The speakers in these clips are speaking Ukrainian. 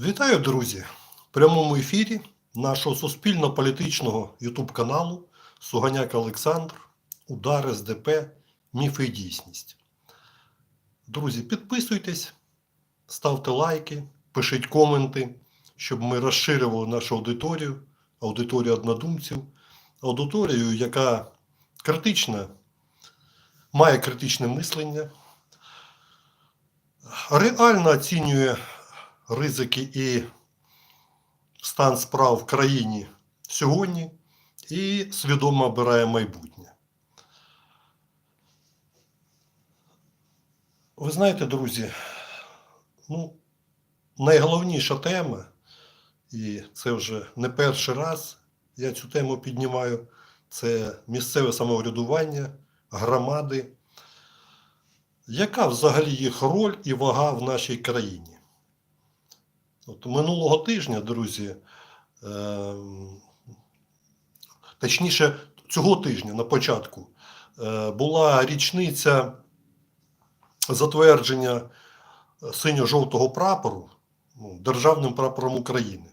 Вітаю, друзі! В прямому ефірі нашого суспільно-політичного ютуб каналу Суганяк Олександр, Удар СДП, Міфи і дійсність. Друзі, підписуйтесь, ставте лайки, пишіть коменти, щоб ми розширювали нашу аудиторію, аудиторію однодумців, аудиторію, яка критична, має критичне мислення, реально оцінює ризики і стан справ в країні сьогодні і свідомо обирає майбутнє. Ви знаєте, друзі, ну, найголовніша тема, і це вже не перший раз я цю тему піднімаю, це місцеве самоврядування, громади. Яка взагалі їх роль і вага в нашій країні? От минулого тижня, друзі, е, точніше, цього тижня на початку е, була річниця затвердження синьо-жовтого прапору ну, державним прапором України.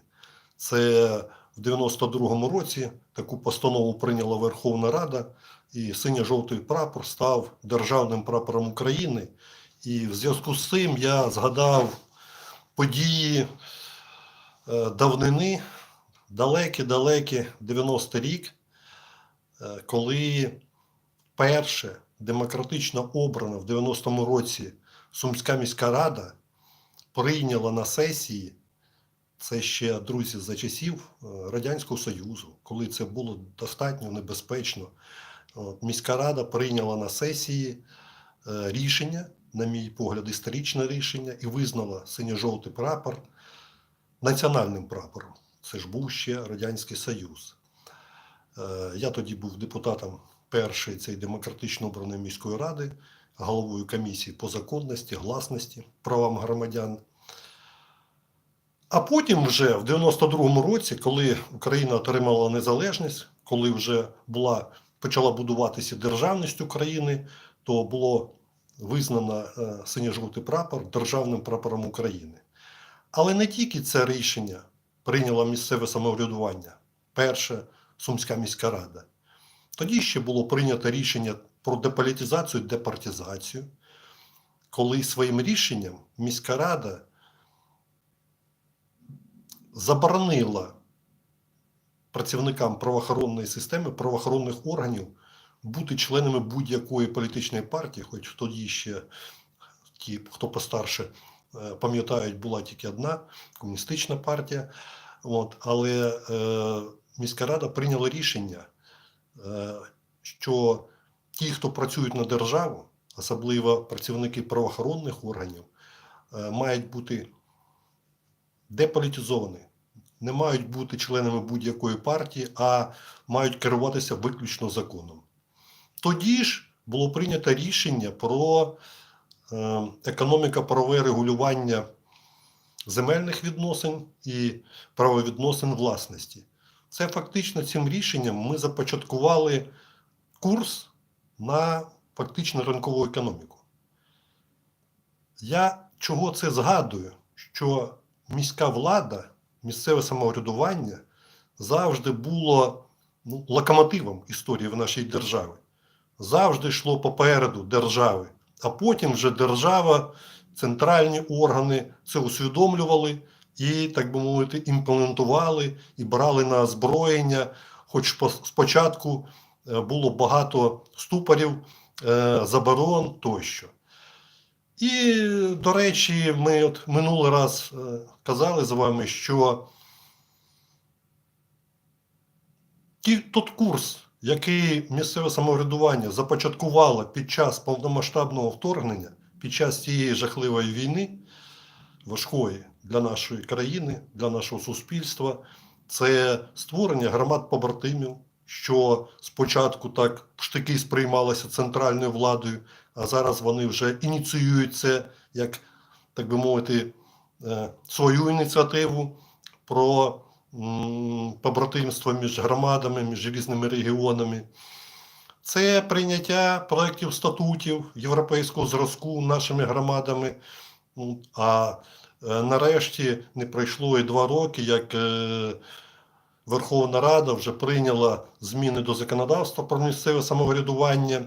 Це в 92-му році таку постанову прийняла Верховна Рада, і синьо-жовтий прапор став державним прапором України. І в зв'язку з цим я згадав події е, давнини, далекі-далекі 90 рік, е, коли перше демократично обрана в 90-му році Сумська міська рада прийняла на сесії, це ще, друзі, за часів е, Радянського Союзу, коли це було достатньо небезпечно. Міська рада прийняла на сесії рішення на мій погляд, історичне рішення і визнала синьо-жовтий прапор національним прапором. Це ж був ще Радянський Союз. Е, Я тоді був депутатом першої цієї демократично обраної міської ради, головою комісії по законності, гласності, правам громадян. А потім, вже в 92-му році, коли Україна отримала незалежність, коли вже була, почала будуватися державність України, то було визнано е, синьо-жовтий прапор державним прапором України. Але не тільки це рішення прийняло місцеве самоврядування, перша Сумська міська рада. Тоді ще було прийнято рішення про деполітизацію і департизацію, коли своїм рішенням міська рада заборонила працівникам правоохоронної системи, правоохоронних органів бути членами будь-якої політичної партії, хоч тоді ще ті, хто постарше, е, пам'ятають, була тільки одна комуністична партія. От, але е, міська рада прийняла рішення, е, що ті, хто працюють на державу, особливо працівники правоохоронних органів, е, мають бути деполітизовані, не мають бути членами будь-якої партії, а мають керуватися виключно законом. Тоді ж було прийнято рішення про е, економіко-правове регулювання земельних відносин і правовідносин власності. Це фактично цим рішенням ми започаткували курс на фактично ринкову економіку. Я чого це згадую? Що міська влада, місцеве самоврядування завжди було ну, локомотивом історії в нашій державі завжди йшло попереду держави, а потім вже держава, центральні органи це усвідомлювали і, так би мовити, імплементували і брали на озброєння. Хоч спочатку е, було багато ступорів, е, заборон тощо. І, до речі, ми от минулий раз е, казали з вами, що тот курс, який місцеве самоврядування започаткувало під час повномасштабного вторгнення, під час цієї жахливої війни, важкої для нашої країни, для нашого суспільства, це створення громад побратимів, що спочатку так штики сприймалися центральною владою, а зараз вони вже ініціюють це як, так би мовити, е, свою ініціативу про побратимство між громадами, між різними регіонами. Це прийняття проєктів статутів європейського зразку нашими громадами. А е, нарешті не пройшло і два роки, як е, Верховна Рада вже прийняла зміни до законодавства про місцеве самоврядування,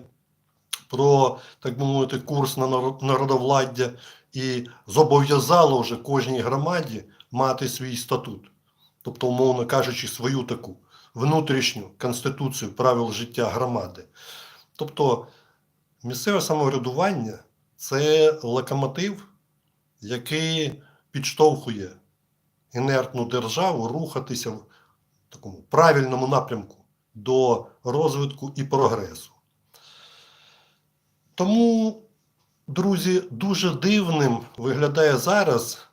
про, так би мовити, курс на народовладдя і зобов'язала вже кожній громаді мати свій статут. Тобто, умовно кажучи, свою таку внутрішню конституцію правил життя громади. Тобто, місцеве самоврядування це локомотив, який підштовхує інертну державу рухатися в такому правильному напрямку до розвитку і прогресу. Тому, друзі, дуже дивним виглядає зараз,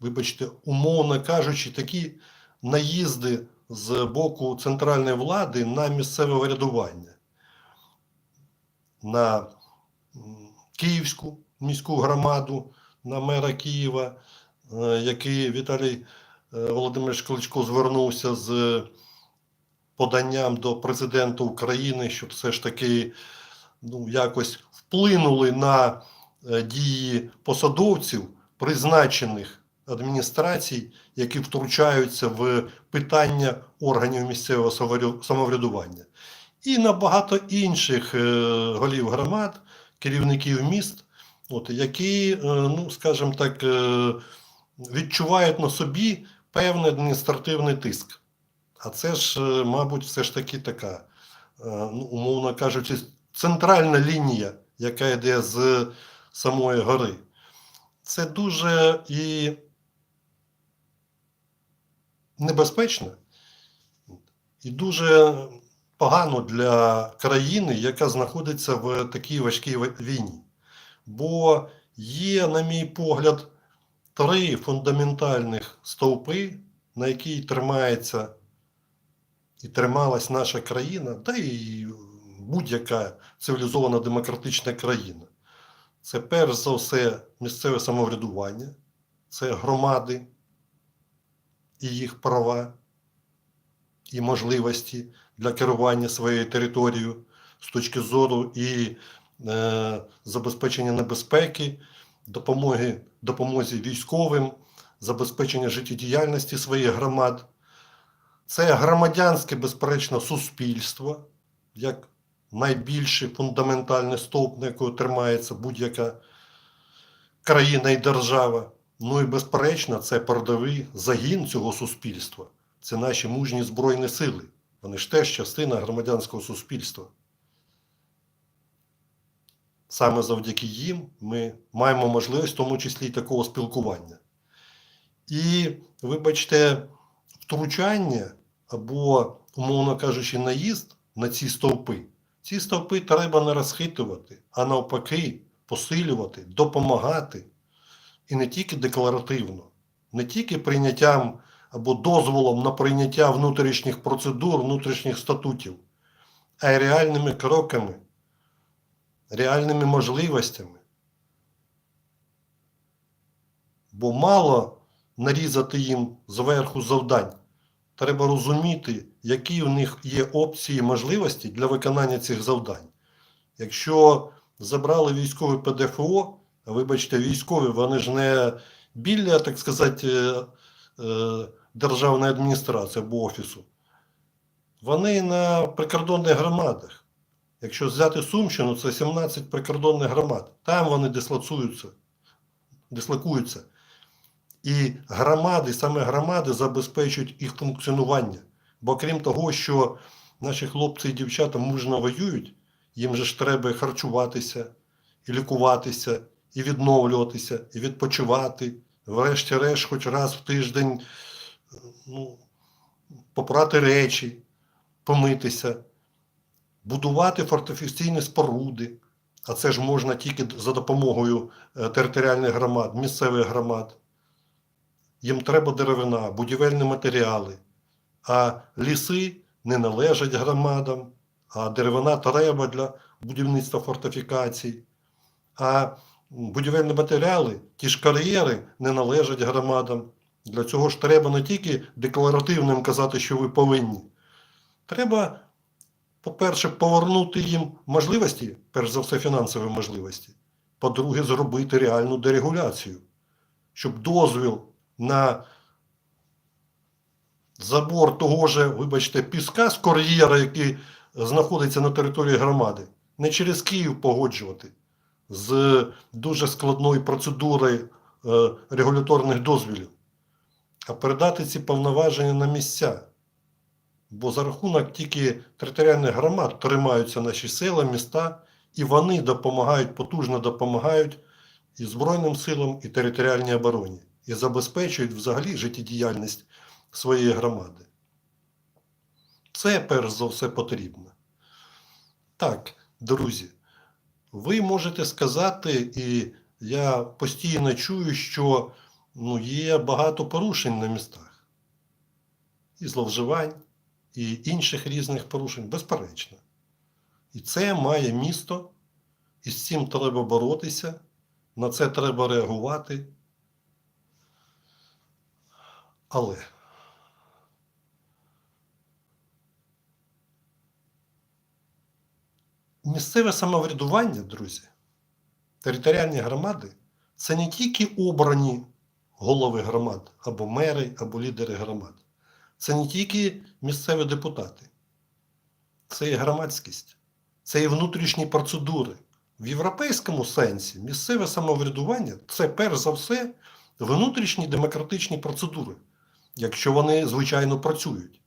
вибачте, умовно кажучи, такі наїзди з боку центральної влади на місцеве врядування, на Київську міську громаду, на мера Києва, е, який Віталій е, Володимирович Кличко звернувся з поданням до президента України, щоб все ж таки ну, якось вплинули на е, дії посадовців, призначених адміністрацій, які втручаються в питання органів місцевого самоврядування, і на багато інших е, голів громад, керівників міст, от, які, е, ну, скажімо так, е, відчувають на собі певний адміністративний тиск. А це ж, мабуть, все ж таки така, ну, умовно кажучи, центральна лінія, яка йде з самої гори. Це дуже і небезпечно, і дуже погано для країни, яка знаходиться в такій важкій війні. Бо є, на мій погляд, три фундаментальних стовпи, на якій тримається і трималась наша країна, та і будь-яка цивілізована демократична країна. Це перш за все місцеве самоврядування, це громади і їх права і можливості для керування своєю територією з точки зору і е, забезпечення небезпеки, допомоги, допомозі військовим, забезпечення життєдіяльності своїх громад. Це громадянське, безперечно, суспільство, як найбільший фундаментальний стовп, на якого тримається будь-яка країна і держава. Ну і безперечно, це передовий загін цього суспільства. Це наші мужні збройні сили. Вони ж теж частина громадянського суспільства. Саме завдяки їм ми маємо можливість, в тому числі і такого спілкування. І, вибачте, втручання або, умовно кажучи, наїзд на ці стовпи, ці стовпи треба не розхитувати, а навпаки, посилювати, допомагати. І не тільки декларативно, не тільки прийняттям або дозволом на прийняття внутрішніх процедур, внутрішніх статутів, а й реальними кроками, реальними можливостями. Бо мало нарізати їм зверху завдань. Треба розуміти, які в них є опції можливості для виконання цих завдань. Якщо забрали військове ПДФО, вибачте, військові, вони ж не біля, так сказати, е, е, державної адміністрації або офісу. Вони на прикордонних громадах. Якщо взяти Сумщину, це 17 прикордонних громад. Там вони дислоцуються, дислокуються. І громади, саме громади забезпечують їх функціонування. Бо крім того, що наші хлопці і дівчата мужно воюють, їм же ж треба харчуватися, і лікуватися, і відновлюватися, і відпочивати. Врешті-решт, хоч раз в тиждень ну, попрати речі, помитися, будувати фортифікаційні споруди. А це ж можна тільки за допомогою е, територіальних громад, місцевих громад. Їм треба деревина, будівельні матеріали, а ліси не належать громадам, а деревина треба для будівництва фортифікацій. А будівельні матеріали, ті ж кар'єри не належать громадам. Для цього ж треба не тільки декларативним казати, що ви повинні. Треба, по-перше, повернути їм можливості, перш за все, фінансові можливості. По-друге, зробити реальну дерегуляцію. щоб дозвіл на забор того же, вибачте, піска з кар'єра, який знаходиться на території громади, не через Київ погоджувати з дуже складною процедурою е, регуляторних дозвілів, а передати ці повноваження на місця. Бо за рахунок тільки територіальних громад тримаються наші села, міста, і вони допомагають, потужно допомагають і Збройним силам, і територіальній обороні, і забезпечують взагалі життєдіяльність своєї громади. Це перш за все потрібно. Так, друзі, ви можете сказати, і я постійно чую, що ну, є багато порушень на містах. І зловживань, і інших різних порушень, безперечно. І це має місто, і з цим треба боротися, на це треба реагувати. Але місцеве самоврядування, друзі, територіальні громади це не тільки обрані голови громад, або мери, або лідери громад. Це не тільки місцеві депутати, це і громадськість, це і внутрішні процедури. В європейському сенсі місцеве самоврядування це перш за все внутрішні демократичні процедури, якщо вони, звичайно, працюють.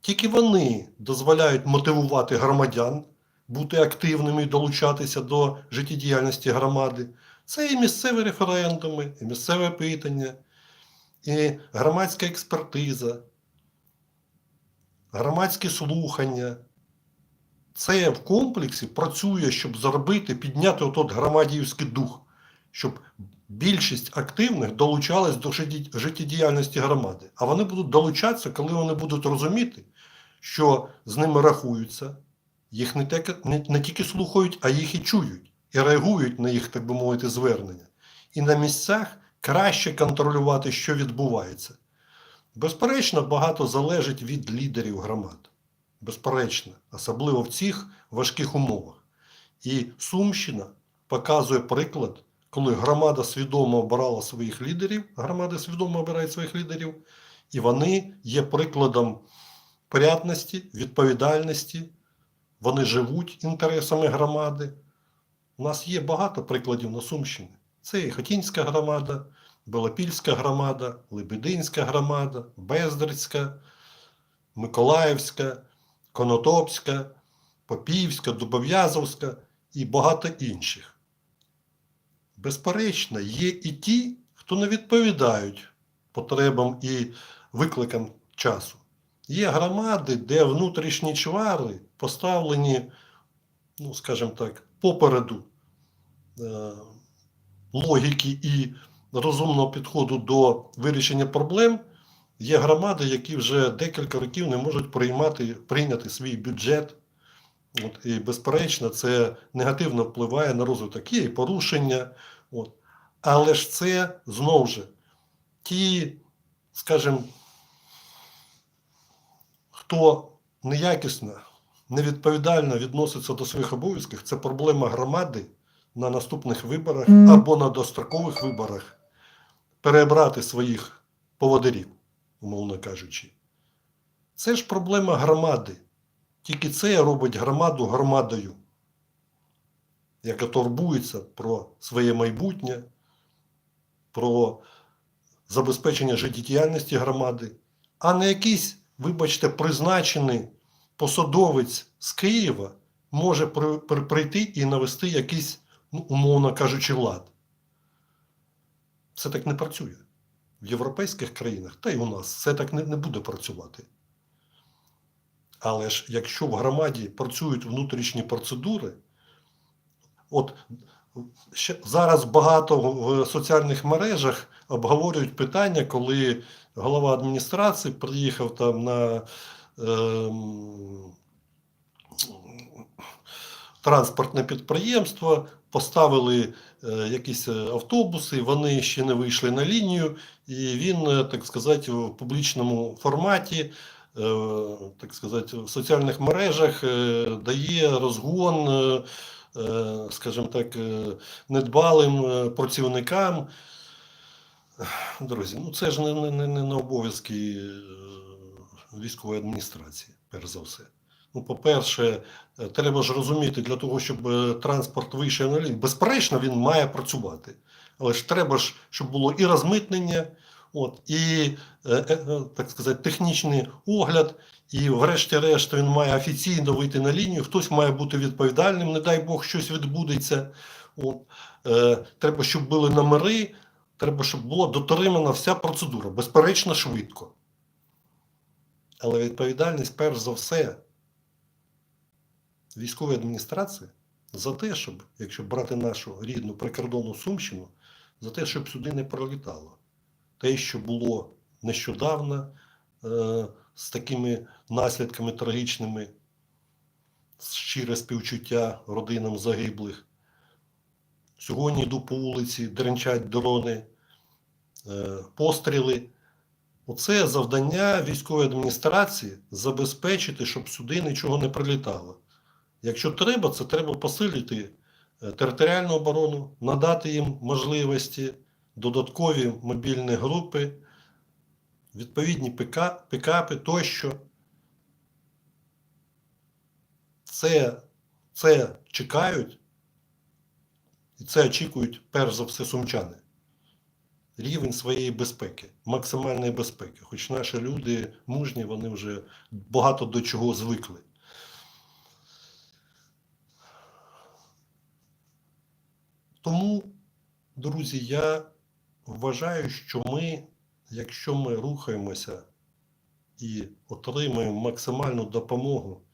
Тільки вони дозволяють мотивувати громадян бути активними і долучатися до життєдіяльності громади. Це і місцеві референдуми, і місцеве питання, і громадська експертиза, громадські слухання. Це в комплексі працює, щоб зробити, підняти отот громадіївський дух, щоб більшість активних долучалась до життєдіяльності громади. А вони будуть долучатися, коли вони будуть розуміти, що з ними рахуються, їх не, те, не, не тільки слухають, а їх і чують, і реагують на їх, так би мовити, звернення. І на місцях краще контролювати, що відбувається. Безперечно, багато залежить від лідерів громад. Безперечно, особливо в цих важких умовах. І Сумщина показує приклад, коли громада свідомо обирала своїх лідерів, громади свідомо обирають своїх лідерів, і вони є прикладом порядності, відповідальності, вони живуть інтересами громади. У нас є багато прикладів на Сумщині. Це і Хотінська громада, Белопільська громада, Лебединська громада, Бездрицька, Миколаївська, Конотопська, Попівська, Дубов'язовська і багато інших. Безперечно, є і ті, хто не відповідають потребам і викликам часу. Є громади, де внутрішні чвари поставлені, ну, скажімо так, попереду е, логіки і розумного підходу до вирішення проблем. Є громади, які вже декілька років не можуть приймати, прийняти свій бюджет. От, і, безперечно, це негативно впливає на розвиток. Є і порушення. От. Але ж це знову ж ті, скажімо, хто неякісно, невідповідально відноситься до своїх обов'язків, це проблема громади на наступних виборах або на дострокових виборах переобрати своїх поводирів, умовно кажучи. Це ж проблема громади. Тільки це робить громаду громадою, яка турбується про своє майбутнє, про забезпечення життєдіяльності громади, а не якийсь, вибачте, призначений посадовець з Києва може при- при- прийти і навести якийсь, ну, умовно кажучи, лад. Це так не працює. В європейських країнах, та й у нас, це так не, не буде працювати. Але ж якщо в громаді працюють внутрішні процедури, от зараз багато в соціальних мережах обговорюють питання, коли голова адміністрації приїхав там на ем, транспортне підприємство, поставили е, якісь е, автобуси, вони ще не вийшли на лінію, і він, е, так сказати, в публічному форматі, е, так сказати, в соціальних мережах е, дає розгон, е, е, скажімо так, е, недбалим е, працівникам. Друзі, ну це ж не, не, не, на обов'язки е, військової адміністрації, перш за все. Ну, по-перше, е, треба ж розуміти, для того, щоб е, транспорт вийшов на лінію, безперечно, він має працювати. Але ж треба ж, щоб було і розмитнення, от, і, е, е, е, так сказати, технічний огляд, і врешті-решт він має офіційно вийти на лінію, хтось має бути відповідальним, не дай Бог, щось відбудеться. От. Е, треба, щоб були номери, треба, щоб була дотримана вся процедура, безперечно, швидко. Але відповідальність, перш за все, військової адміністрації за те, щоб, якщо брати нашу рідну прикордонну Сумщину, за те, щоб сюди не пролітало. Те, що було нещодавно е, з такими наслідками трагічними, щире співчуття родинам загиблих. Сьогодні йду по вулиці, дренчать дрони, е, постріли. Оце завдання військової адміністрації забезпечити, щоб сюди нічого не прилітало. Якщо треба, це треба посилити е, територіальну оборону, надати їм можливості, додаткові мобільні групи, відповідні пікапи тощо. Це, це чекають і це очікують перш за все сумчани. Рівень своєї безпеки, максимальної безпеки. Хоч наші люди мужні, вони вже багато до чого звикли. Тому, друзі, я вважаю, що ми, якщо ми рухаємося і отримуємо максимальну допомогу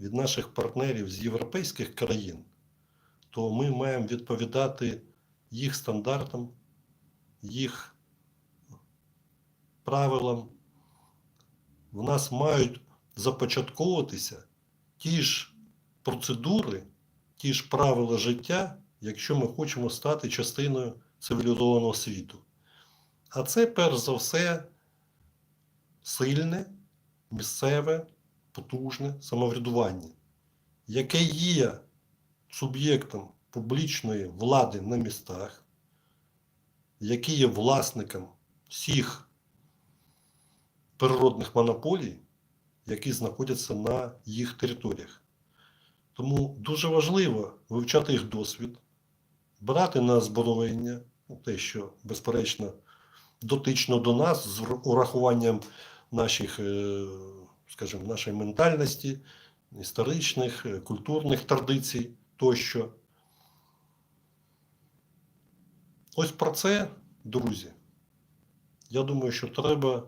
від наших партнерів з європейських країн, то ми маємо відповідати їх стандартам, їх правилам. В нас мають започатковуватися ті ж процедури, ті ж правила життя, якщо ми хочемо стати частиною цивілізованого світу. А це, перш за все, сильне, місцеве, потужне самоврядування, яке є суб'єктом публічної влади на містах, який є власником всіх природних монополій, які знаходяться на їх територіях. Тому дуже важливо вивчати їх досвід, брати на озброєння, те, що, безперечно, дотично до нас, з урахуванням наших, е, скажімо, нашої ментальності, історичних, е, культурних традицій тощо. Ось про це, друзі. Я думаю, що треба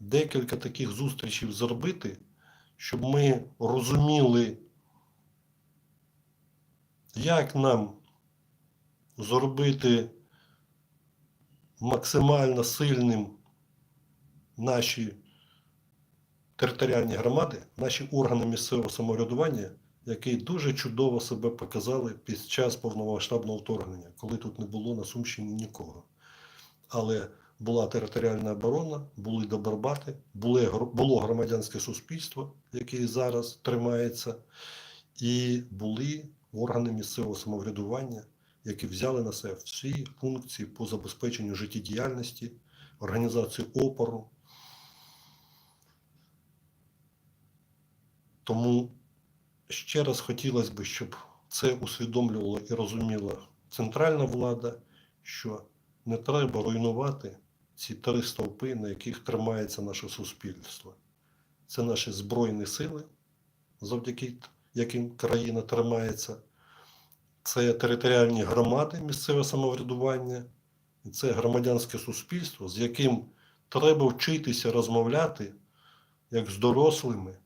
декілька таких зустрічей зробити, щоб ми розуміли, як нам зробити максимально сильним наші територіальні громади, наші органи місцевого самоврядування, які дуже чудово себе показали під час повномасштабного вторгнення, коли тут не було на Сумщині нікого. Але була територіальна оборона, були добробати, були, було громадянське суспільство, яке зараз тримається, і були органи місцевого самоврядування, які взяли на себе всі функції по забезпеченню життєдіяльності, організації опору. Тому ще раз хотілося б, щоб це усвідомлювала і розуміла центральна влада, що не треба руйнувати ці три стовпи, на яких тримається наше суспільство. Це наші збройні сили, завдяки яким країна тримається. Це територіальні громади, місцеве самоврядування, і це громадянське суспільство, з яким треба вчитися розмовляти як з дорослими,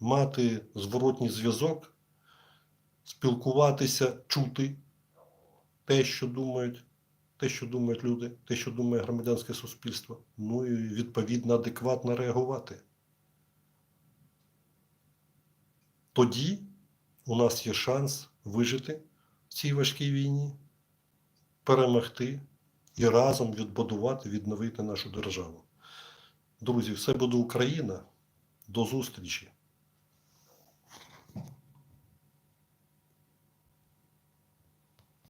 мати зворотній зв'язок, спілкуватися, чути те, що думають, те, що думають люди, те, що думає громадянське суспільство, ну і відповідно адекватно реагувати. Тоді у нас є шанс вижити в цій важкій війні, перемогти і разом відбудувати, відновити нашу державу. Друзі, все буде Україна. До зустрічі!